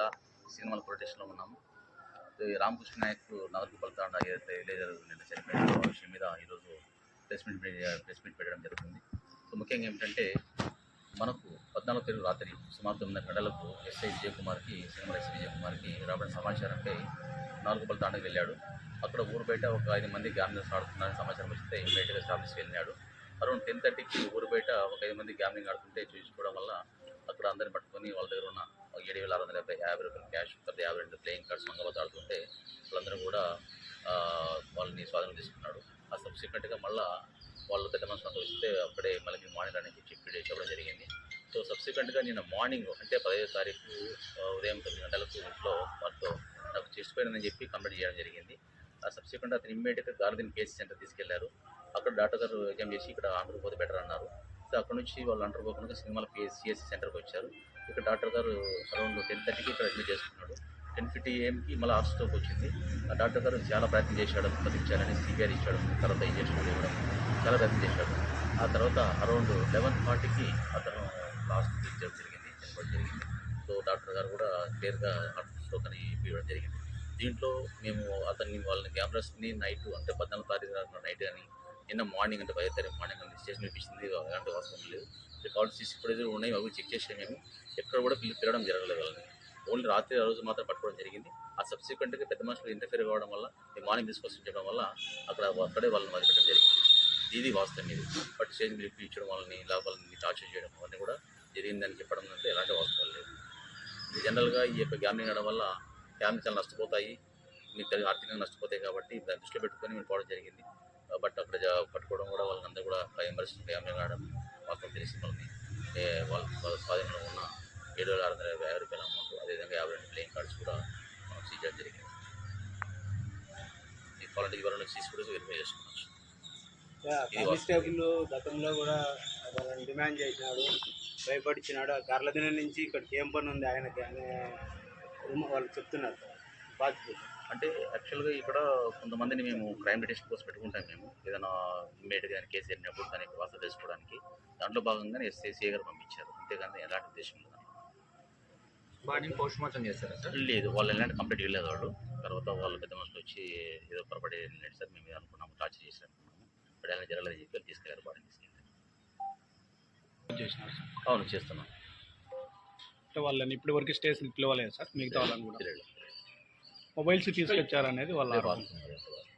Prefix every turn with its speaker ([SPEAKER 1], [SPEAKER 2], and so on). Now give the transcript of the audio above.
[SPEAKER 1] జిల్లా సినిమాల ప్రొటెస్ట్లో ఉన్నాము. రామకృష్ణ నాయక్ నవరూపాయల తాండా ఏదైతే విలేజర్ నిన్న చనిపోయిన విషయం మీద ఈరోజు ప్రెస్ మీట్ ప్రెస్ మీట్ పెట్టడం జరుగుతుంది. సో ముఖ్యంగా ఏమిటంటే మనకు పద్నాలుగు తేదీ రాత్రి సుమారు తొమ్మిది గంటలకు ఎస్ఐ విజయకుమార్కి సినిమా ఎస్ఐ విజయకుమార్కి రాబడిన సమాచారంపై నాలుగుపల్లి తాండకు వెళ్ళాడు. అక్కడ ఊరు బయట ఒక ఐదు మంది గ్యామ్లింగ్స్ ఆడుతున్నారని సమాచారం వస్తే ఇమ్మీడియట్గా స్టాబ్లిష్కి వెళ్ళినాడు. అరౌండ్ టెన్ థర్టీకి ఊరు బయట ఒక ఐదు మంది గ్యామ్లింగ్ ఆడుతుంటే చూసుకోవడం వల్ల అక్కడ అందరిని పట్టుకొని వాళ్ళ దగ్గర ఉన్న ఏడు వేల ఆరు వందల యాభై యాభై రూపాయలు క్యాష్ తర్వాత యాభై రెండు ప్లేయింగ్ కార్డ్స్ మంగళవారం ఆడుతుంటే వాళ్ళందరూ కూడా వాళ్ళని స్వాధీనం తీసుకున్నాడు ఆ సబ్సిక్వెంట్గా మళ్ళా వాళ్ళు పెద్ద మనసు సంతోషిస్తే అప్పుడే మళ్ళీ మార్నింగ్ అనేది చెప్పి చెప్పడం జరిగింది. సో సబ్సిక్వెంట్గా నిన్న మార్నింగ్ అంటే పదహైదు తారీఖు ఉదయం తొమ్మిది గంటలకు ఇంట్లో వారితో నాకు చేసిపోయిందని చెప్పి కంప్లైంట్ చేయడం జరిగింది. ఆ సబ్సిక్వెంట్ అతను ఇమ్మీడియట్గా గార్దిన్ కేసీ సెంటర్ తీసుకెళ్ళారు. అక్కడ డాక్టర్ గారు ఎగ్జామ్ చేసి ఇక్కడ ఆంధ్రపోతే బెటర్ అన్నారు. సో అక్కడ నుంచి వాళ్ళు అండర్ పోకుండా సినిమాల పిఎస్సిఎస్సి సెంటర్కి వచ్చారు. ఇక్కడ డాక్టర్ గారు అరౌండ్ టెన్ థర్టీకి ఇక్కడ అడ్మిట్ చేసుకున్నాడు. టెన్ ఫిఫ్టీ ఏఎంకి మళ్ళీ హార్ట్ స్ట్రోక్ వచ్చింది. ఆ డాక్టర్ గారు చాలా ప్రయత్నం చేశాడు బతికించాలని సిబిఆర్ ఇచ్చాడు. తర్వాత ఇంజక్షన్ ఇవ్వడం చాలా ప్రయత్నం చేశాడు. ఆ తర్వాత అరౌండ్ లెవెన్ ఫార్టీకి అతను లాస్ట్ చేయడం జరిగింది చనిపోవడం జరిగింది. సో డాక్టర్ గారు కూడా క్లియర్గా హార్ట్ స్ట్రోక్ అని ఇవ్వడం జరిగింది. దీంట్లో మేము అతన్ని వాళ్ళని క్యామరాస్ని నైట్ అంటే పద్నాలుగు తారీఖు నైట్ కానీ నిన్న మార్నింగ్ అంటే పదో తారీఖు మార్నింగ్ అని స్టేషన్ ఇప్పించింది ఎలాంటి అవసరం లేదు. రికార్డ్స్ తీసి ఇప్పుడైతే ఉన్నాయి అవి చెక్ చేసాం మేము. ఎక్కడ కూడా పిల్లలు తిరగడం జరగలేదు వాళ్ళని. ఓన్లీ రాత్రి ఆ రోజు మాత్రం పట్టుకోవడం జరిగింది. ఆ సబ్సిక్వెంట్గా పెద్ద మనుషులు ఇంటర్ఫియర్ కావడం వల్ల ఈ మార్నింగ్ తీసుకొచ్చి చేయడం వల్ల అక్కడ అక్కడే వాళ్ళని వదిలిపెట్టడం జరిగింది. ఇది వాస్తవం ఇది. బట్ స్టేజ్ మీద ఇప్పించడం వాళ్ళని ఇలా వాళ్ళని టార్చర్ చేయడం అవన్నీ కూడా జరిగిందని చెప్పడం అంటే ఎలాంటి వాస్తవం లేదు. జనరల్గా ఈ యొక్క గ్యామ్లింగ్ ఆడడం వల్ల ఫ్యామిలీ చాలా నష్టపోతాయి. మీకు తెలియదు ఆర్థికంగా నష్టపోతాయి కాబట్టి దాన్ని దృష్టిలో పెట్టుకొని మేము పోవడం జరిగింది. బట్ అక్కడ పట్టుకోవడం కూడా వాళ్ళందరూ కూడా ఎంబర్స్ గ్యామ్లింగ్ ఆడడం మాత్రం తెలిసి వాళ్ళని వాళ్ళ వాళ్ళ స్వాధీనంలో ఉన్న ఏడు వేల ఆరు వందల యాభై రూపాయల అమౌంట్ అదేవిధంగా యాభై రెండు ప్లేయింగ్ కార్డ్స్ కూడా మనం సీజ్ చేయడం జరిగింది. ఈ క్వాలిటీ వివరణ సీజ్ కూడా వెరిఫై చేసుకోవచ్చు
[SPEAKER 2] కానిస్టేబుల్ గతంలో కూడా వాళ్ళని డిమాండ్ చేసినాడు భయపడిచ్చినాడు. ఆ గర్లదిన నుంచి ఇక్కడికి ఏం పని ఉంది? ఆయనకి అనే వాళ్ళు చెప్తున్నారు.
[SPEAKER 1] అంటే యాక్చువల్గా ఇక్కడ కొంతమందిని మేము క్రైమ్ డిటెక్షన్ కోసం పెట్టుకుంటాం మేము. ఏదైనా ఇమ్మీడియట్గా కానీ కేసు వెళ్ళినప్పుడు దానికి వార్త తెలుసుకోవడానికి. దాంట్లో భాగంగానే ఎస్ఐసీఏ గారు పంపించారు. అంతేగాని ఎలాంటి ఉద్దేశం లేదు
[SPEAKER 3] బాడీని పోస్ట్ మార్టం చేస్తారా సార్?
[SPEAKER 1] లేదు. వాళ్ళు ఎలాంటి కంప్లీట్ వెళ్ళలేదు వాళ్ళు తర్వాత వాళ్ళు పెద్ద మనుషులు వచ్చి ఏదో పొరపడి వెళ్ళాడు సార్ మేము అనుకున్నాము టార్చర్ చేసి అనుకున్నాము ఇప్పుడు ఎలా జరగలేదు చెప్పి తీసుకెళ్ళారు బాడీ తీసుకెళ్ళారు అవును చేస్తున్నాం.
[SPEAKER 4] అంటే వాళ్ళని ఇప్పటి వరకు స్టేషన్ పిలవలేదు సార్. మిగతా వాళ్ళని కూడా.
[SPEAKER 1] తెలియదు
[SPEAKER 4] మొబైల్స్ తీసుకొచ్చారనేది వాళ్ళ
[SPEAKER 1] రేపు
[SPEAKER 4] ఆరోపణ.
[SPEAKER 1] వాస్తవం, రేపు వాస్తవం.